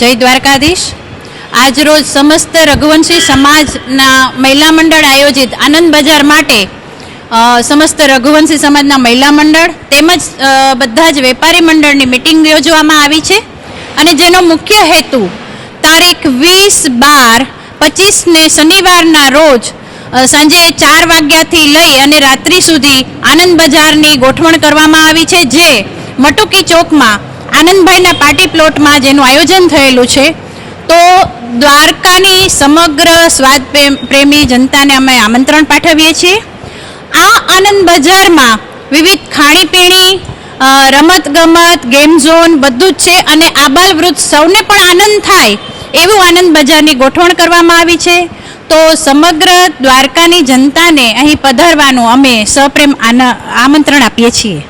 જય દ્વારકાધીશ. આજરોજ સમસ્ત રઘુવંશી સમાજના મહિલા મંડળ આયોજિત આનંદ બજાર માટે સમસ્ત રઘુવંશી સમાજના મહિલા મંડળ તેમજ બધા જ વેપારી મંડળની મિટિંગ યોજવામાં આવી છે અને જેનો મુખ્ય હેતુ તારીખ વીસ બાર પચીસને શનિવારના રોજ સાંજે ચાર વાગ્યાથી લઈ અને રાત્રિ સુધી આનંદ બજારની ગોઠવણ કરવામાં આવી છે જે મટુકી ચોકમાં આનંદભાઈના પાર્ટી પ્લોટમાં જેનું આયોજન થયેલું છે, તો દ્વારકાની સમગ્ર સ્વાદ પ્રેમ- જનતાને અમે આમંત્રણ પાઠવીએ છીએ. આ આનંદ બજારમાં વિવિધ ખાણીપીણી રમતગમત, ગેમ ઝોન બધું જ છે અને આબાલ વૃદ્ધ સૌને પણ આનંદ થાય એવું આનંદ બજારની ગોઠવણ કરવામાં આવી છે. તો સમગ્ર દ્વારકાની જનતાને અહીં પધારવાનું અમે સપ્રેમ આમંત્રણ આપીએ છીએ.